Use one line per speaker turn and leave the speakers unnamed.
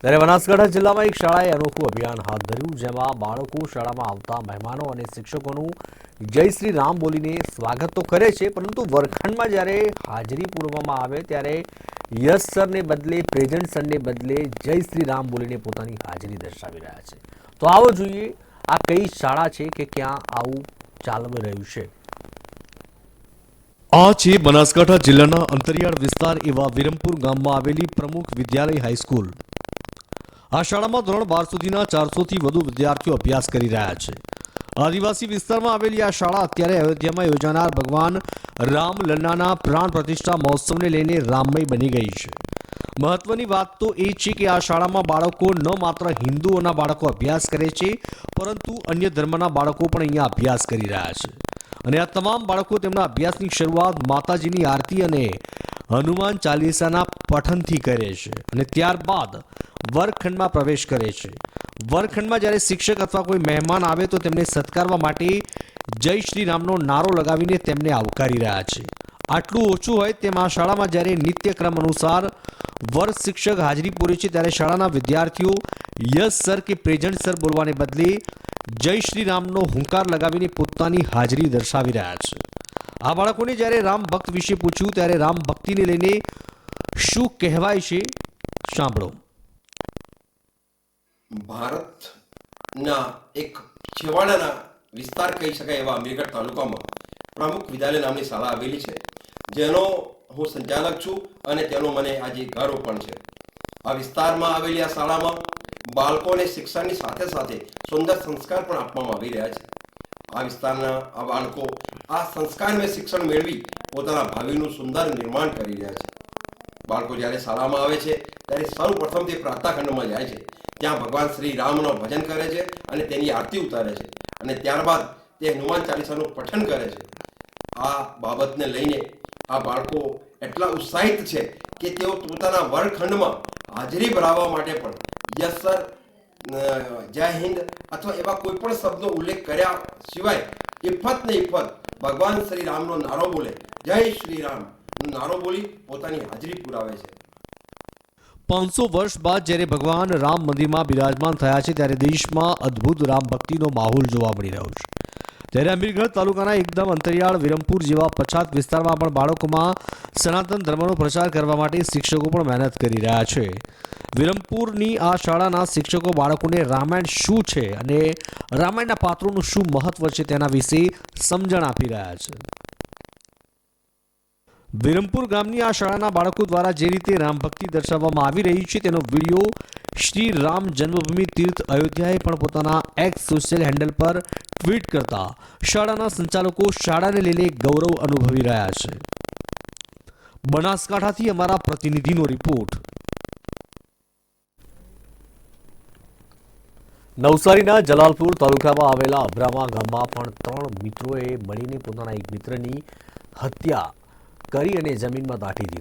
ત્યારે બનાસકાંઠા જિલ્લામાં એક શાળાએ અનોખું અભિયાન હાથ ધર્યું, જેમાં બાળકો શાળામાં આવતા મહેમાનો અને શિક્ષકોનું જય શ્રી રામ બોલીને સ્વાગત તો કરે છે, પરંતુ વર્ગખંડમાં જ્યારે હાજરી પૂરવામાં આવે ત્યારે યસ સરને બદલે, પ્રેઝન્ટ સરને બદલે જય શ્રી રામ બોલીને પોતાની હાજરી દર્શાવી રહ્યા છે. તો આવો જોઈએ, આ કઈ શાળા છે કે ક્યાં આવું ચાલવી રહ્યું છે?
આ છે બનાસકાંઠા જિલ્લાના અંતરિયાળ વિસ્તાર એવા વિરમપુર ગામમાં આવેલી પ્રમુખ વિદ્યાલય હાઈસ્કૂલ. આ શાળામાં ધોરણ બાર સુધીના ચારસોથી વધુ વિદ્યાર્થીઓ અભ્યાસ કરી રહ્યા છે. આદિવાસી વિસ્તારમાં આવેલી આ શાળા અત્યારે અયોધ્યામાં યોજાનાર ભગવાન રામ લલ્લાના પ્રાણ પ્રતિષ્ઠા મહોત્સવને લઈને રામમય બની ગઈ છે. મહત્વની વાત તો એ છે કે આ શાળામાં બાળકો ન માત્ર હિન્દુઓના બાળકો અભ્યાસ કરે છે, પરંતુ અન્ય ધર્મના બાળકો પણ અહીંયા અભ્યાસ કરી રહ્યા છે. અને આ તમામ બાળકો તેમના અભ્યાસની શરૂઆત માતાજીની આરતી અને હનુમાન ચાલીસાના પઠનથી કરે છે. અને ત્યારબાદ વર્ગખંડમાં પ્રવેશ કરે છે. વર્ગખંડમાં જ્યારે શિક્ષક અથવા કોઈ મહેમાન આવે તો તેમને સત્કારવા માટે જય શ્રી રામનો નારો લગાવીને તેમને આવકારી રહ્યા છે. આટલું ઓછું હોય તેમ શાળામાં જ્યારે નિત્યક્રમ અનુસાર વર્ગ શિક્ષક હાજરી પૂરે છે ત્યારે શાળાના વિદ્યાર્થીઓ, યસ સર કે પ્રેઝન્ટ સર બોલવાને બદલે જય શ્રી રામનો હુંકાર લગાવીને પોતાની હાજરી દર્શાવી રહ્યા છે. આ બાળકોને જ્યારે રામ ભક્ત વિશે પૂછ્યું, ત્યારે રામ ભક્તિને લઈને શું કહેવાય છે? સાંભળો.
ભારતના એક છેવાડાના વિસ્તાર કહી શકાય એવા અમીરગઢ તાલુકામાં પ્રમુખ વિદ્યાલય નામની શાળા આવેલી છે. જેનો હું સંચાલક છું અને તેનો મને આજે ગર્વ પણ છે. આ વિસ્તારમાં આવેલી આ શાળામાં બાળકોને શિક્ષણની સાથે સાથે સુંદર સંસ્કાર પણ આપવામાં આવી રહ્યા છે. આ વિસ્તારના આ બાળકો આ સંસ્કારમય શિક્ષણ મેળવી પોતાના ભાવિનું સુંદર નિર્માણ કરી રહ્યા છે. બાળકો જ્યારે શાળામાં આવે છે, ત્યારે સૌપ્રથમ તે પ્રાર્થનાખંડમાં જાય છે. ત્યાં ભગવાન શ્રી રામનો ભજન કરે છે અને તેની આરતી ઉતારે છે. અને ત્યારબાદ તે હનુમાન ચાલીસાનું પઠન કરે છે. આ બાબતને લઈને આ બાળકો એટલા ઉત્સાહિત છે કે તેઓ પોતાના વર્ગખંડમાં હાજરી ભરાવવા માટે પણ યસ સર જય હિન્દ અથવા એવા કોઈ પણ શબ્દનો ઉલ્લેખ કર્યા સિવાય ઇફત ને ઇફત ભગવાન શ્રી રામનો નારો બોલે. જય શ્રી રામ. નારો બોલી પોતાની હાજરી પુરાવે છે.
પાંચસો વર્ષ બાદ જ્યારે ભગવાન રામ મંદિરમાં બિરાજમાન થયા છે, ત્યારે દેશમાં અદ્ભુત રામ ભક્તિનો માહોલ જોવા મળી રહ્યો છે. ત્યારે અમીરગઢ તાલુકાના એકદમ અંતરિયાળ વિરમપુર જેવા પછાત વિસ્તારમાં પણ બાળકોમાં સનાતન ધર્મનો પ્રચાર કરવા માટે શિક્ષકો પણ મહેનત કરી રહ્યા છે. વિરમપુરની આ શાળાના શિક્ષકો બાળકોને રામાયણ શું છે અને રામાયણના પાત્રોનું શું મહત્વ છે તેના વિશે સમજણ આપી રહ્યા છે. વિરમપુર ગામની આ શાળાના બાળકો દ્વારા જે રીતે રામ ભક્તિ દર્શાવવામાં આવી રહી છે તેનો વીડિયો શ્રી રામ જન્મભૂમિ તીર્થ અયોધ્યાએ પણ પોતાના એક્સ સોશિયલ હેન્ડલ પર ટ્વીટ કરતા શાળાના સંચાલકો શાળાને લઈને ગૌરવ અનુભવી રહ્યા છે. બનાસકાંઠાથી અમારા પ્રતિનિધિનો રિપોર્ટ
નવસારીના જલાલપુર તાલુકામાં આવેલા અબ્રામા ગામમાં પણ ત્રણ મિત્રોએ મળીને પોતાના એક મિત્રની હત્યા કરી અને જમીનમાં દાટી દીધો.